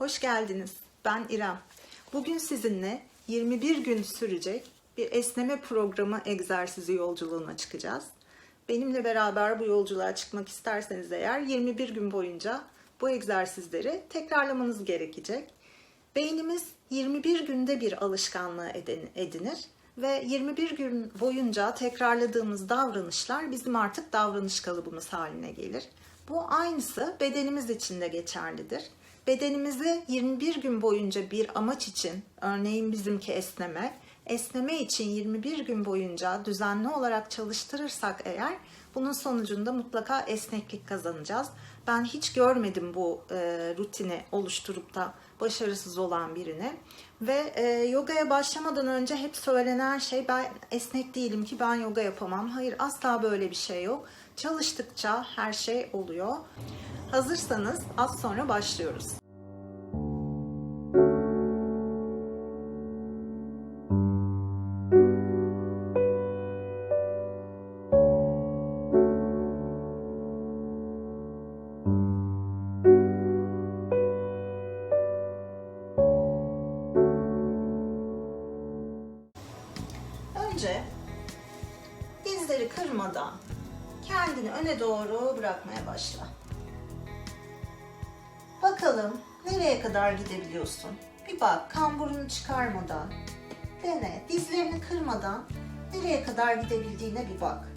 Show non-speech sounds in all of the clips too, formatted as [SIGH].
Hoş geldiniz. Ben İrem. Bugün sizinle 21 gün sürecek bir esneme programı egzersizi yolculuğuna çıkacağız. Benimle beraber bu yolculuğa çıkmak isterseniz eğer 21 gün boyunca bu egzersizleri tekrarlamanız gerekecek. Beynimiz 21 günde bir alışkanlığı edin- edinir ve 21 gün boyunca tekrarladığımız davranışlar bizim artık davranış kalıbımız haline gelir. Bu aynısı bedenimiz için de geçerlidir. Bedenimizi 21 gün boyunca bir amaç için, örneğin bizimki esneme, esneme için 21 gün boyunca düzenli olarak çalıştırırsak eğer bunun sonucunda mutlaka esneklik kazanacağız. Ben hiç görmedim bu e, rutini oluşturup da başarısız olan birini. Ve e, yogaya başlamadan önce hep söylenen şey ben esnek değilim ki ben yoga yapamam. Hayır asla böyle bir şey yok. Çalıştıkça her şey oluyor. Hazırsanız az sonra başlıyoruz. Gidebiliyorsun? Bir bak kamburunu çıkarmadan, dene dizlerini kırmadan nereye kadar gidebildiğine bir bak.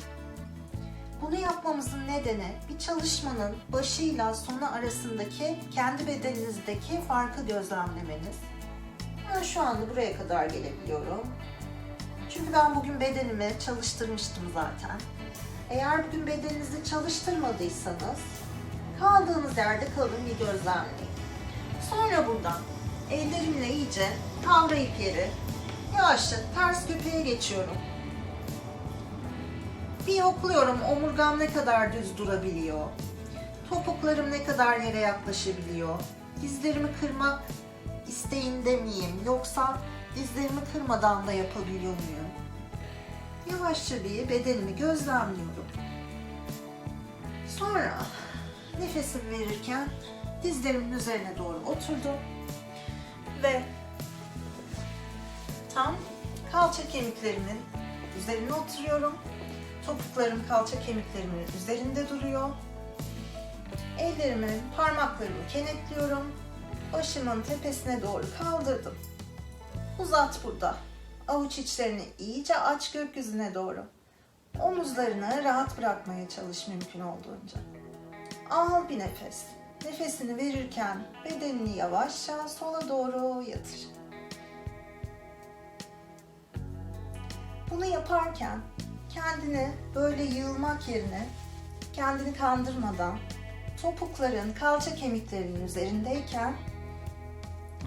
Bunu yapmamızın nedeni bir çalışmanın başıyla sonu arasındaki kendi bedeninizdeki farkı gözlemlemeniz. Ben şu anda buraya kadar gelebiliyorum. Çünkü ben bugün bedenimi çalıştırmıştım zaten. Eğer bugün bedeninizi çalıştırmadıysanız kaldığınız yerde kalın bir gözlemleyin. Sonra buradan ellerimle iyice kavrayıp yeri yavaşça ters köpeğe geçiyorum. Bir yokluyorum omurgam ne kadar düz durabiliyor. Topuklarım ne kadar yere yaklaşabiliyor. Dizlerimi kırmak isteğinde miyim yoksa dizlerimi kırmadan da yapabiliyor muyum? Yavaşça bir bedenimi gözlemliyorum. Sonra nefesimi verirken dizlerimin üzerine doğru oturdum ve tam kalça kemiklerimin üzerine oturuyorum. Topuklarım kalça kemiklerimin üzerinde duruyor. Ellerimi, parmaklarımı kenetliyorum. Başımın tepesine doğru kaldırdım. Uzat burada. Avuç içlerini iyice aç gökyüzüne doğru. Omuzlarını rahat bırakmaya çalış mümkün olduğunca. Al bir nefes. Nefesini verirken bedenini yavaşça sola doğru yatır. Bunu yaparken kendini böyle yığılmak yerine kendini kandırmadan topukların kalça kemiklerinin üzerindeyken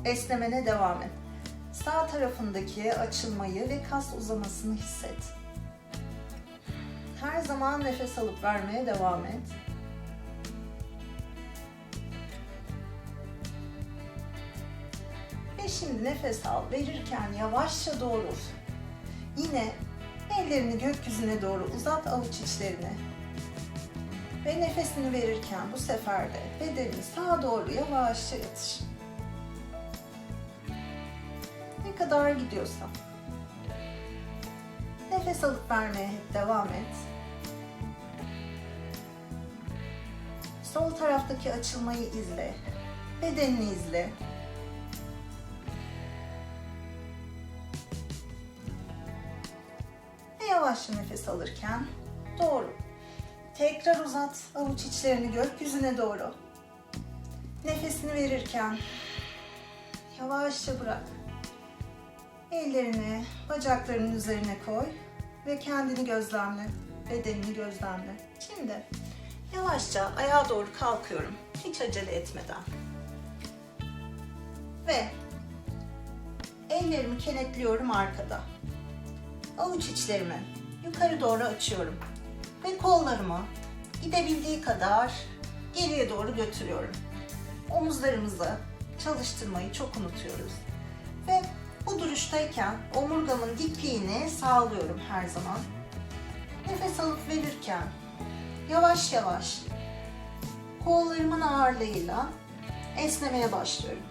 esnemene devam et. Sağ tarafındaki açılmayı ve kas uzamasını hisset. Her zaman nefes alıp vermeye devam et. Şimdi nefes al. Verirken yavaşça doğrul. Yine ellerini gökyüzüne doğru uzat avuç içlerini. Ve nefesini verirken bu sefer de bedenini sağa doğru yavaşça yatır. Ne kadar gidiyorsa. Nefes alıp vermeye devam et. Sol taraftaki açılmayı izle. Bedenini izle. Yavaşça nefes alırken doğru. Tekrar uzat avuç içlerini gökyüzüne doğru. Nefesini verirken yavaşça bırak. Ellerini bacaklarının üzerine koy ve kendini gözlemle, bedenini gözlemle. Şimdi yavaşça ayağa doğru kalkıyorum. Hiç acele etmeden. Ve ellerimi kenetliyorum arkada. Avuç içlerimi yukarı doğru açıyorum. Ve kollarımı gidebildiği kadar geriye doğru götürüyorum. Omuzlarımızı çalıştırmayı çok unutuyoruz. Ve bu duruştayken omurgamın dikliğini sağlıyorum her zaman. Nefes alıp verirken yavaş yavaş kollarımın ağırlığıyla esnemeye başlıyorum.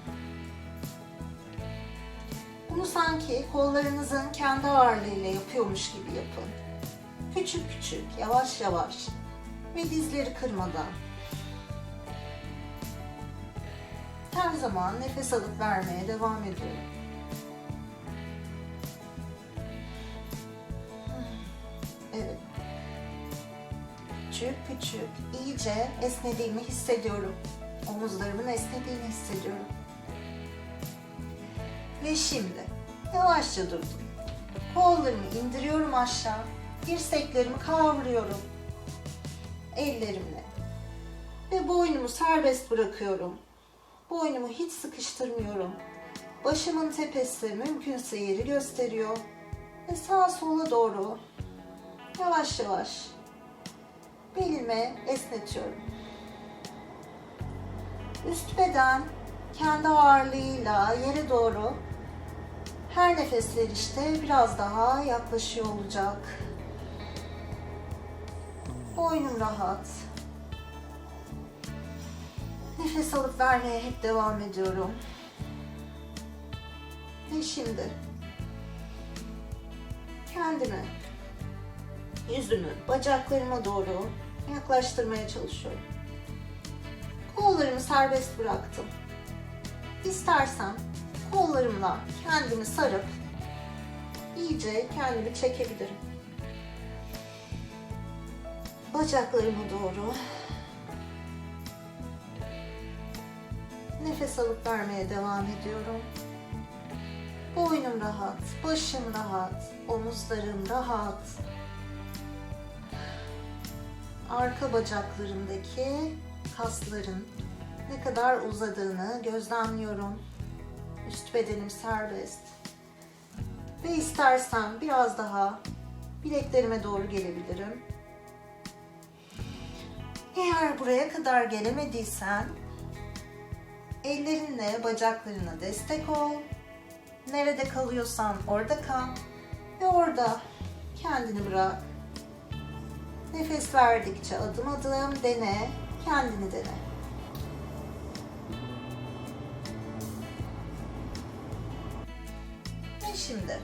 Bunu sanki kollarınızın kendi ağırlığıyla yapıyormuş gibi yapın. Küçük küçük, yavaş yavaş ve dizleri kırmadan. Her zaman nefes alıp vermeye devam ediyorum. Evet. Küçük küçük, iyice esnediğimi hissediyorum. Omuzlarımın esnediğini hissediyorum. Ve şimdi yavaşça durdum. Kollarımı indiriyorum aşağı. Dirseklerimi kavruyorum. Ellerimle. Ve boynumu serbest bırakıyorum. Boynumu hiç sıkıştırmıyorum. Başımın tepesi mümkünse yeri gösteriyor. Ve sağa sola doğru yavaş yavaş belime esnetiyorum. Üst beden kendi ağırlığıyla yere doğru her nefes verişte biraz daha yaklaşıyor olacak. Boynum rahat. Nefes alıp vermeye hep devam ediyorum. Ve şimdi kendimi, yüzümü bacaklarıma doğru yaklaştırmaya çalışıyorum. Kollarımı serbest bıraktım. İstersen kollarımla kendimi sarıp iyice kendimi çekebilirim. Bacaklarıma doğru nefes alıp vermeye devam ediyorum. Boynum rahat, başım rahat, omuzlarım rahat. Arka bacaklarımdaki kasların ne kadar uzadığını gözlemliyorum. Üst bedenim serbest. Ve istersen biraz daha bileklerime doğru gelebilirim. Eğer buraya kadar gelemediysen ellerinle bacaklarına destek ol. Nerede kalıyorsan orada kal ve orada kendini bırak. Nefes verdikçe adım adım dene, kendini dene. Ve şimdi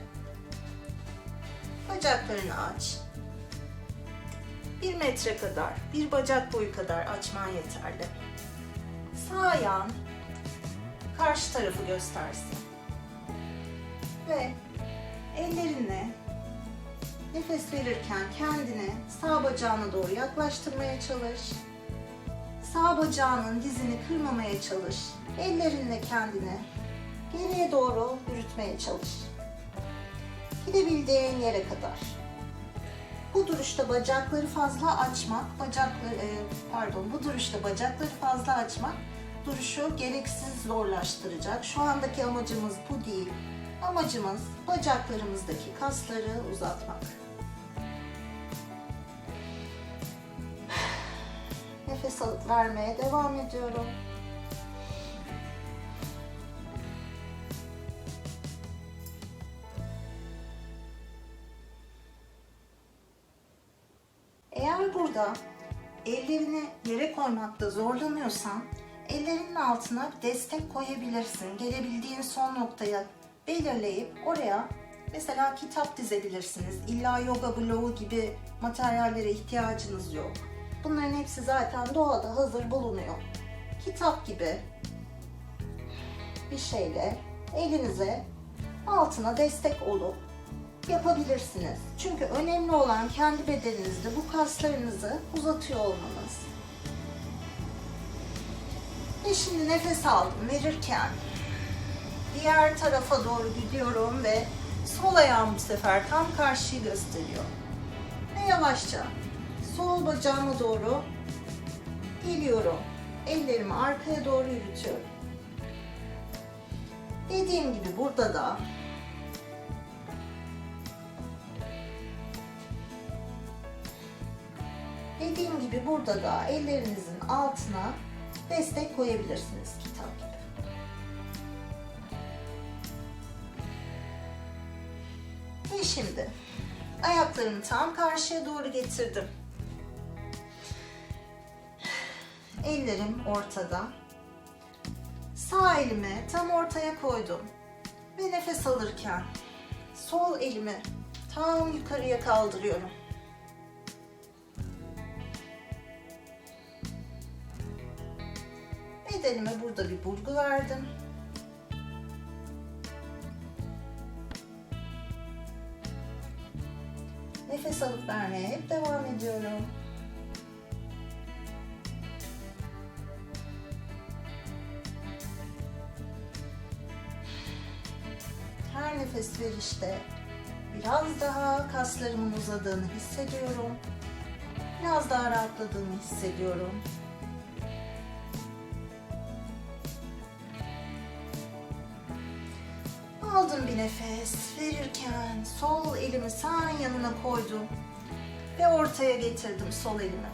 bacaklarını aç. Bir metre kadar, bir bacak boyu kadar açman yeterli. Sağ ayağın karşı tarafı göstersin. Ve ellerinle nefes verirken kendini sağ bacağına doğru yaklaştırmaya çalış. Sağ bacağının dizini kırmamaya çalış. Ellerinle kendini geriye doğru yürütmeye çalış. Gidebildiğin yere kadar. Bu duruşta bacakları fazla açmak, bacakları e, pardon, bu duruşta bacakları fazla açmak duruşu gereksiz zorlaştıracak. Şu andaki amacımız bu değil. Amacımız bacaklarımızdaki kasları uzatmak. [SIGHS] Nefes alıp vermeye devam ediyorum. Koymakta zorlanıyorsan ellerinin altına bir destek koyabilirsin. Gelebildiğin son noktaya belirleyip oraya mesela kitap dizebilirsiniz. İlla yoga bloğu gibi materyallere ihtiyacınız yok. Bunların hepsi zaten doğada hazır bulunuyor. Kitap gibi bir şeyle elinize altına destek olup yapabilirsiniz. Çünkü önemli olan kendi bedeninizde bu kaslarınızı uzatıyor olmanız. Ve şimdi nefes aldım verirken diğer tarafa doğru gidiyorum ve sol ayağım bu sefer tam karşıyı gösteriyor. Ve yavaşça sol bacağıma doğru geliyorum. Ellerimi arkaya doğru yürütüyorum. Dediğim gibi burada da Dediğim gibi burada da ellerinizin altına destek koyabilirsiniz kitap gibi. Ve şimdi ayaklarımı tam karşıya doğru getirdim. Ellerim ortada. Sağ elimi tam ortaya koydum. Ve nefes alırken sol elimi tam yukarıya kaldırıyorum. Bedenime burada bir bulgu verdim. Nefes alıp vermeye hep devam ediyorum. Her nefes verişte biraz daha kaslarımın uzadığını hissediyorum. Biraz daha rahatladığını hissediyorum. Bir nefes. Verirken sol elimi sağ yanına koydum ve ortaya getirdim sol elimi.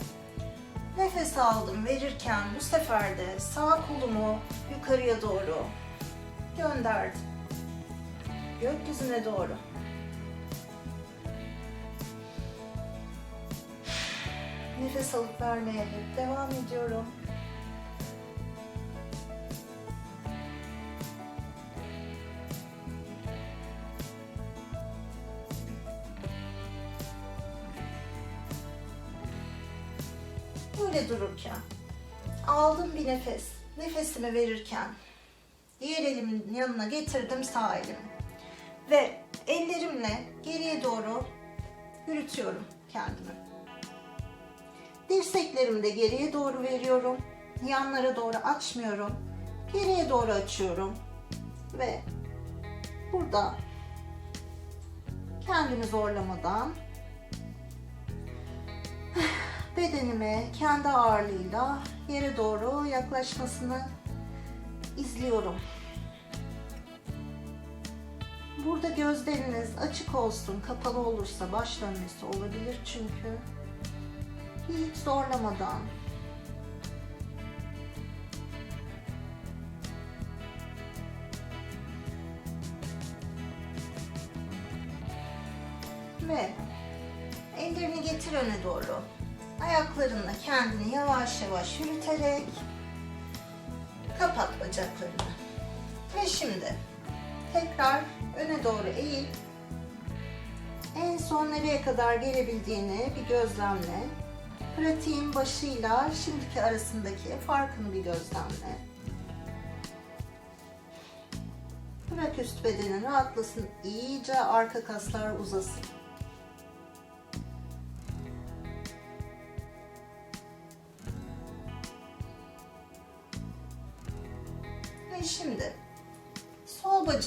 Nefes aldım verirken bu sefer de sağ kolumu yukarıya doğru gönderdim. Gökyüzüne doğru. Nefes alıp vermeye devam ediyorum. Nefes. Nefesimi verirken diğer elimin yanına getirdim sağ elimi. Ve ellerimle geriye doğru yürütüyorum kendimi. Dirseklerimi de geriye doğru veriyorum. Yanlara doğru açmıyorum. Geriye doğru açıyorum. Ve burada kendimi zorlamadan bedenime kendi ağırlığıyla yere doğru yaklaşmasını izliyorum. Burada gözleriniz açık olsun, kapalı olursa baş dönmesi olabilir çünkü. Hiç zorlamadan. Ve ellerini getir öne doğru. Ayaklarınla kendini yavaş yavaş yürüterek kapat bacaklarını. Ve şimdi tekrar öne doğru eğil. En son nereye kadar gelebildiğini bir gözlemle. Pratiğin başıyla şimdiki arasındaki farkını bir gözlemle. Bırak üst bedenin rahatlasın. İyice arka kaslar uzasın.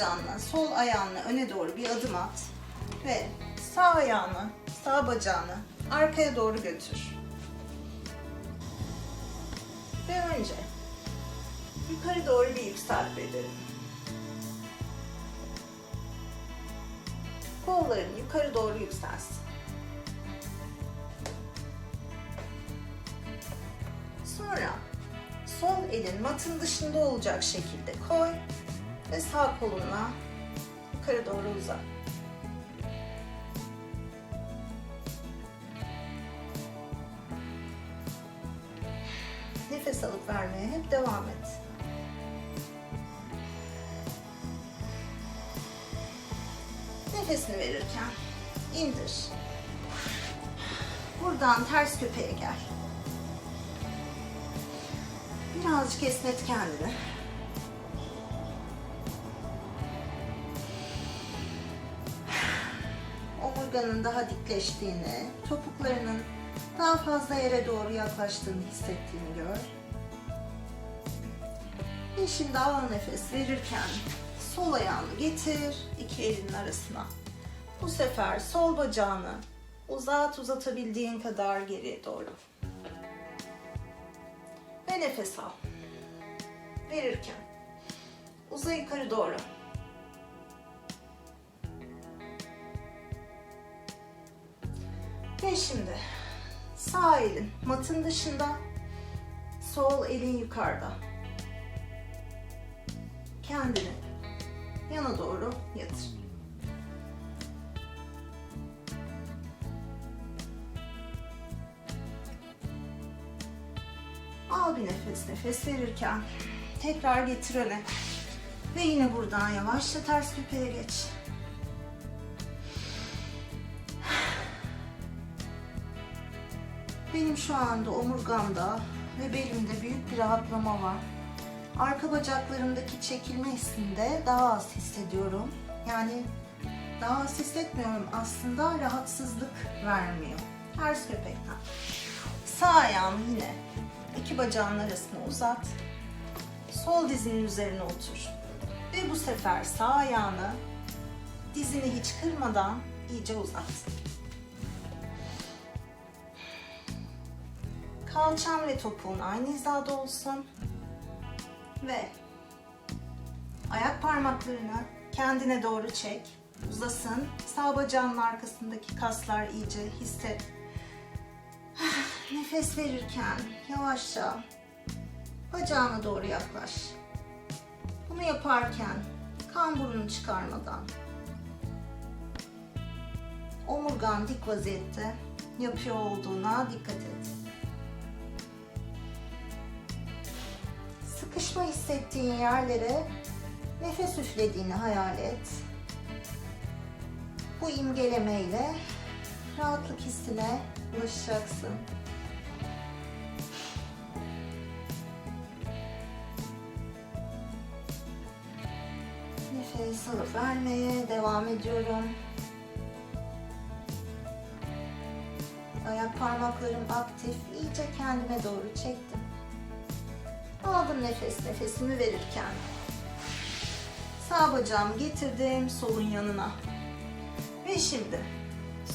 Sol bacağınla, sol ayağınla öne doğru bir adım at ve sağ ayağını, sağ bacağını arkaya doğru götür. Ve önce yukarı doğru bir yükselt bedenini. Kolların yukarı doğru yükselsin. Sonra sol elin matın dışında olacak şekilde koy ve sağ kolunla yukarı doğru uzat. Nefes alıp vermeye hep devam et. Nefesini verirken indir. Buradan ters köpeğe gel. Birazcık esnet kendini. Omurganın daha dikleştiğini, topuklarının daha fazla yere doğru yaklaştığını hissettiğini gör. Ve şimdi al nefes verirken sol ayağını getir iki elinin arasına. Bu sefer sol bacağını uzat uzatabildiğin kadar geriye doğru. Ve nefes al. Verirken uza yukarı doğru. Ve şimdi sağ elin matın dışında, sol elin yukarıda. Kendini yana doğru yatır. Al bir nefes nefes verirken tekrar getir öne. Ve yine buradan yavaşça ters köpeğe geç. Benim şu anda omurgamda ve belimde büyük bir rahatlama var. Arka bacaklarımdaki çekilme hissinde daha az hissediyorum. Yani daha az hissetmiyorum aslında rahatsızlık vermiyor. Ters köpekten. Sağ ayağımı yine iki bacağın arasına uzat. Sol dizinin üzerine otur. Ve bu sefer sağ ayağını dizini hiç kırmadan iyice uzat. Kalçan ve topuğun aynı hizada olsun. Ve ayak parmaklarını kendine doğru çek. Uzasın. Sağ bacağın arkasındaki kaslar iyice hisset. [SIGHS] Nefes verirken yavaşça bacağına doğru yaklaş. Bunu yaparken kan burnunu çıkarmadan omurgan dik vaziyette yapıyor olduğuna dikkat et. Sıkışma hissettiğin yerlere nefes üflediğini hayal et. Bu imgelemeyle rahatlık hissine ulaşacaksın. Nefes alıp vermeye devam ediyorum. Ayak parmaklarım aktif. İyice kendime doğru çektim. Aldım nefes nefesimi verirken. Sağ bacağımı getirdim solun yanına. Ve şimdi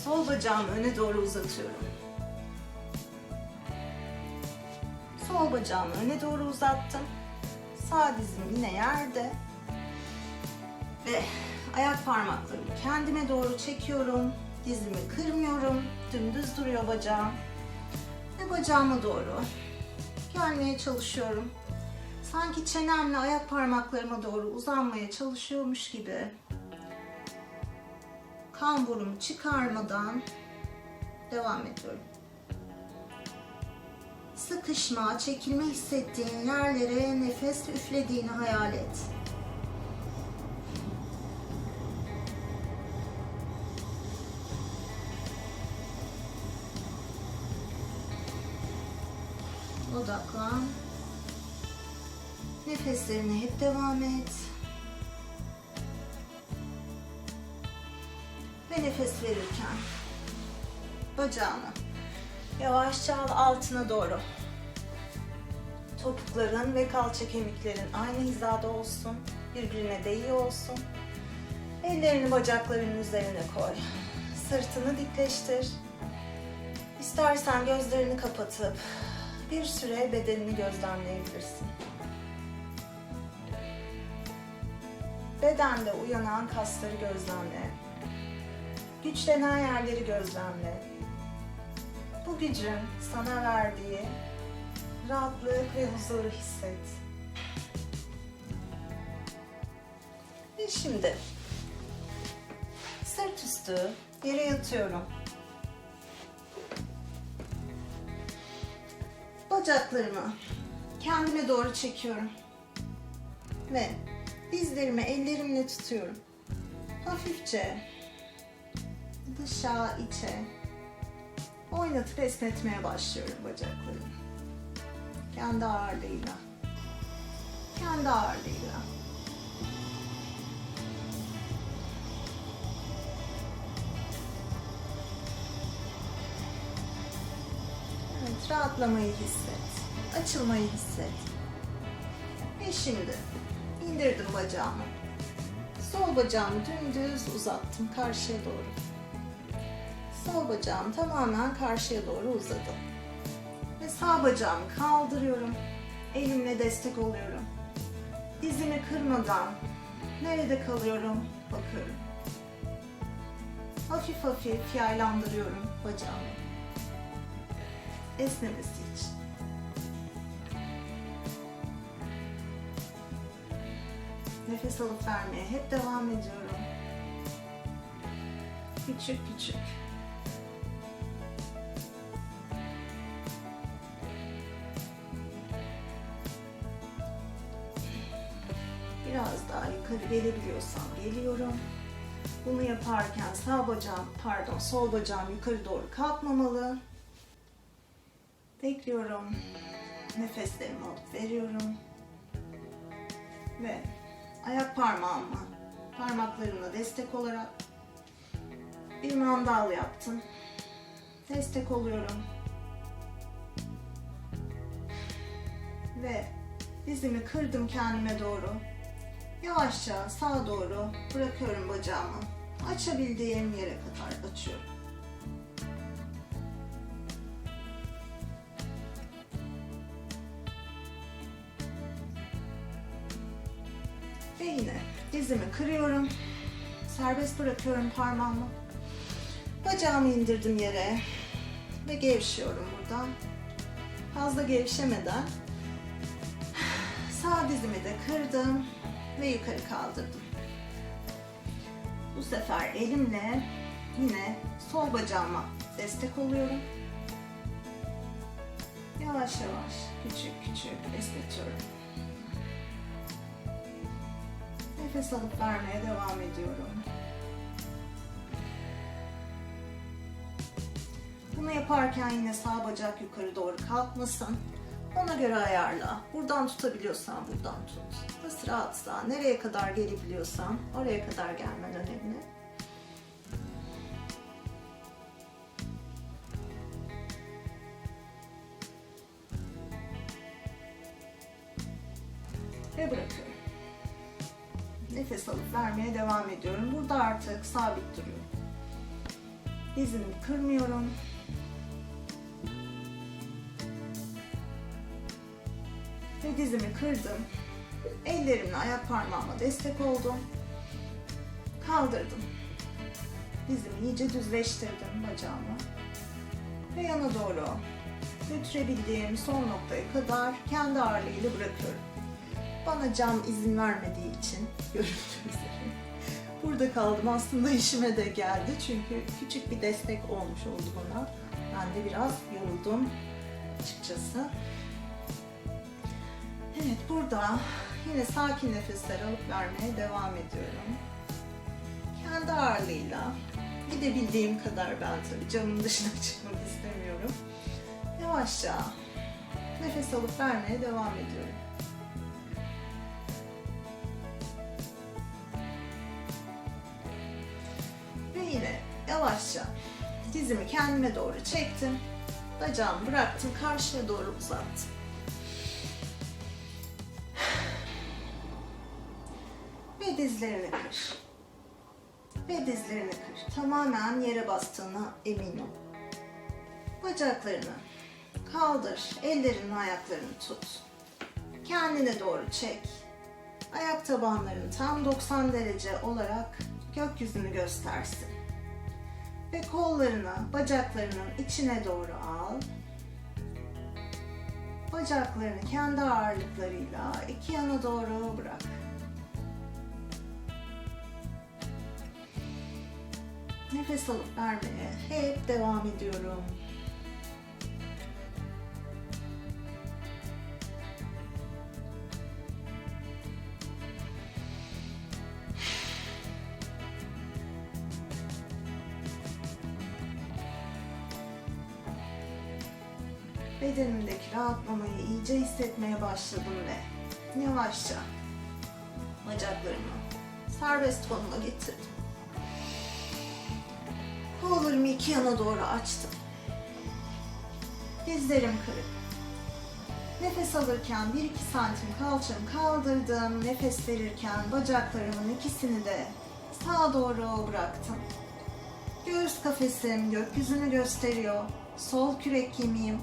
sol bacağımı öne doğru uzatıyorum. Sol bacağımı öne doğru uzattım. Sağ dizim yine yerde. Ve ayak parmaklarımı kendime doğru çekiyorum. Dizimi kırmıyorum. Dümdüz duruyor bacağım. Ve bacağıma doğru gelmeye çalışıyorum. Sanki çenemle ayak parmaklarıma doğru uzanmaya çalışıyormuş gibi. Kamburumu çıkarmadan devam ediyorum. Sıkışma, çekilme hissettiğin yerlere nefes üflediğini hayal et. Odaklan. Nefeslerine hep devam et. Ve nefes verirken bacağını yavaşça al altına doğru. Topukların ve kalça kemiklerin aynı hizada olsun. Birbirine değiyor olsun. Ellerini bacaklarının üzerine koy. Sırtını dikleştir. İstersen gözlerini kapatıp bir süre bedenini gözlemleyebilirsin. Bedende uyanan kasları gözlemle. Güçlenen yerleri gözlemle. Bu gücün sana verdiği rahatlık ve huzuru hisset. Ve şimdi sırt üstü yere yatıyorum. Bacaklarımı kendime doğru çekiyorum. Ve dizlerimi ellerimle tutuyorum. Hafifçe dışa içe oynatıp esnetmeye başlıyorum bacaklarımı. Kendi ağırlığıyla. Kendi ağırlığıyla. Rahatlamayı hisset. Açılmayı hisset. Ve şimdi indirdim bacağımı. Sol bacağımı dümdüz uzattım karşıya doğru. Sol bacağım tamamen karşıya doğru uzadı. Ve sağ bacağımı kaldırıyorum. Elimle destek oluyorum. Dizimi kırmadan nerede kalıyorum bakıyorum. Hafif hafif yaylandırıyorum bacağımı. Esnemesi için. Nefes alıp vermeye hep devam ediyorum. Küçük küçük. Biraz daha yukarı gelebiliyorsam geliyorum. Bunu yaparken sağ bacağım, pardon sol bacağım yukarı doğru kalkmamalı. Bekliyorum. Nefeslerimi alıp veriyorum. Ve ayak parmağımla, parmaklarımla destek olarak bir mandal yaptım. Destek oluyorum. Ve dizimi kırdım kendime doğru. Yavaşça sağa doğru bırakıyorum bacağımı. Açabildiğim yere kadar açıyorum. Dizimi kırıyorum. Serbest bırakıyorum parmağımı. Bacağımı indirdim yere ve gevşiyorum buradan. Fazla gevşemeden sağ dizimi de kırdım ve yukarı kaldırdım. Bu sefer elimle yine sol bacağıma destek oluyorum. Yavaş yavaş, küçük küçük esnetiyorum. Nefes alıp vermeye devam ediyorum. Bunu yaparken yine sağ bacak yukarı doğru kalkmasın. Ona göre ayarla. Buradan tutabiliyorsan buradan tut. Nasıl rahatsa, nereye kadar gelebiliyorsan oraya kadar gelmen önemli. Artık sabit duruyorum. Dizimi kırmıyorum. Ve dizimi kırdım. Ellerimle ayak parmağıma destek oldum. Kaldırdım. Dizimi iyice düzleştirdim bacağımı. Ve yana doğru götürebildiğim son noktaya kadar kendi ağırlığıyla bırakıyorum. Bana cam izin vermediği için [LAUGHS] görüntü üzere. Burada kaldım. Aslında işime de geldi. Çünkü küçük bir destek olmuş oldu bana. Ben de biraz yoruldum açıkçası. Evet burada yine sakin nefesler alıp vermeye devam ediyorum. Kendi ağırlığıyla gidebildiğim kadar ben tabii camın dışına [LAUGHS] çıkmak istemiyorum. Yavaşça nefes alıp vermeye devam ediyorum. Yavaşça dizimi kendime doğru çektim. Bacağımı bıraktım, karşıya doğru uzattım. Ve dizlerini kır. Ve dizlerini kır. Tamamen yere bastığına emin ol. Bacaklarını kaldır. Ellerini ayaklarını tut. Kendine doğru çek. Ayak tabanların tam 90 derece olarak gökyüzünü göstersin. Ve kollarını bacaklarının içine doğru al. Bacaklarını kendi ağırlıklarıyla iki yana doğru bırak. Nefes alıp vermeye hep devam ediyorum. İyice hissetmeye başladım ve yavaşça bacaklarımı serbest konuma getirdim. Kollarımı iki yana doğru açtım. Dizlerim kırık. Nefes alırken 1-2 santim kalçamı kaldırdım. Nefes verirken bacaklarımın ikisini de sağa doğru bıraktım. Göğüs kafesim gökyüzünü gösteriyor. Sol kürek kemiğim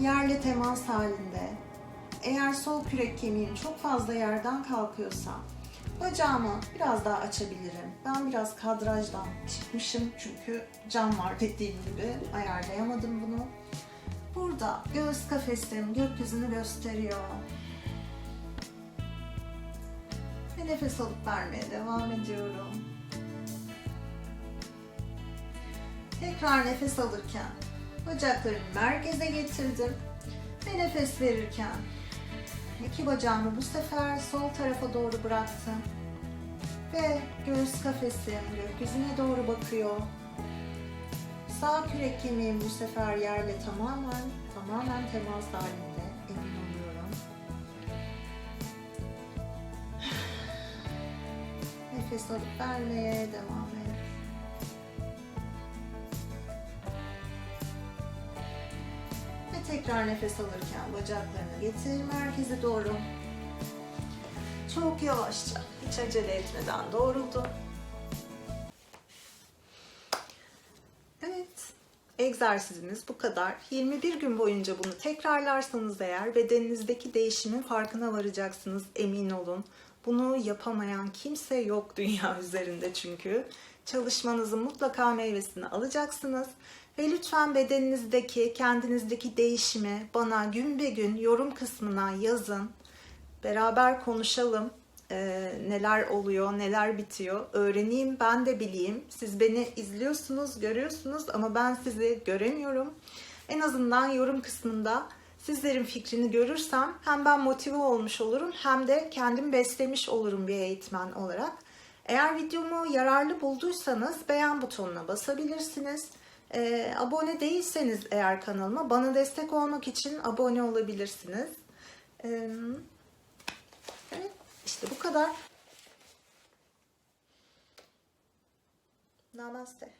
yerle temas halinde. Eğer sol kürek kemiğim çok fazla yerden kalkıyorsa bacağımı biraz daha açabilirim. Ben biraz kadrajdan çıkmışım çünkü cam var dediğim gibi ayarlayamadım bunu. Burada göğüs kafesim gökyüzünü gösteriyor. Ve nefes alıp vermeye devam ediyorum. Tekrar nefes alırken bacaklarımı merkeze getirdim ve nefes verirken iki bacağımı bu sefer sol tarafa doğru bıraktım Ve göğüs kafesim gökyüzüne doğru bakıyor. Sağ kürek kemiğim bu sefer yerle tamamen tamamen temas halinde emin oluyorum. Nefes alıp vermeye devam et. Tekrar nefes alırken bacaklarını getir merkeze doğru. Çok yavaşça, hiç acele etmeden doğruldu. Evet, egzersizimiz bu kadar. 21 gün boyunca bunu tekrarlarsanız eğer bedeninizdeki değişimin farkına varacaksınız emin olun. Bunu yapamayan kimse yok dünya [LAUGHS] üzerinde çünkü. Çalışmanızın mutlaka meyvesini alacaksınız. Ve lütfen bedeninizdeki, kendinizdeki değişimi bana gün be gün yorum kısmına yazın. Beraber konuşalım. Ee, neler oluyor, neler bitiyor. Öğreneyim, ben de bileyim. Siz beni izliyorsunuz, görüyorsunuz ama ben sizi göremiyorum. En azından yorum kısmında sizlerin fikrini görürsem hem ben motive olmuş olurum hem de kendim beslemiş olurum bir eğitmen olarak. Eğer videomu yararlı bulduysanız beğen butonuna basabilirsiniz. Ee, abone değilseniz eğer kanalıma bana destek olmak için abone olabilirsiniz. Ee, evet işte bu kadar. Namaste.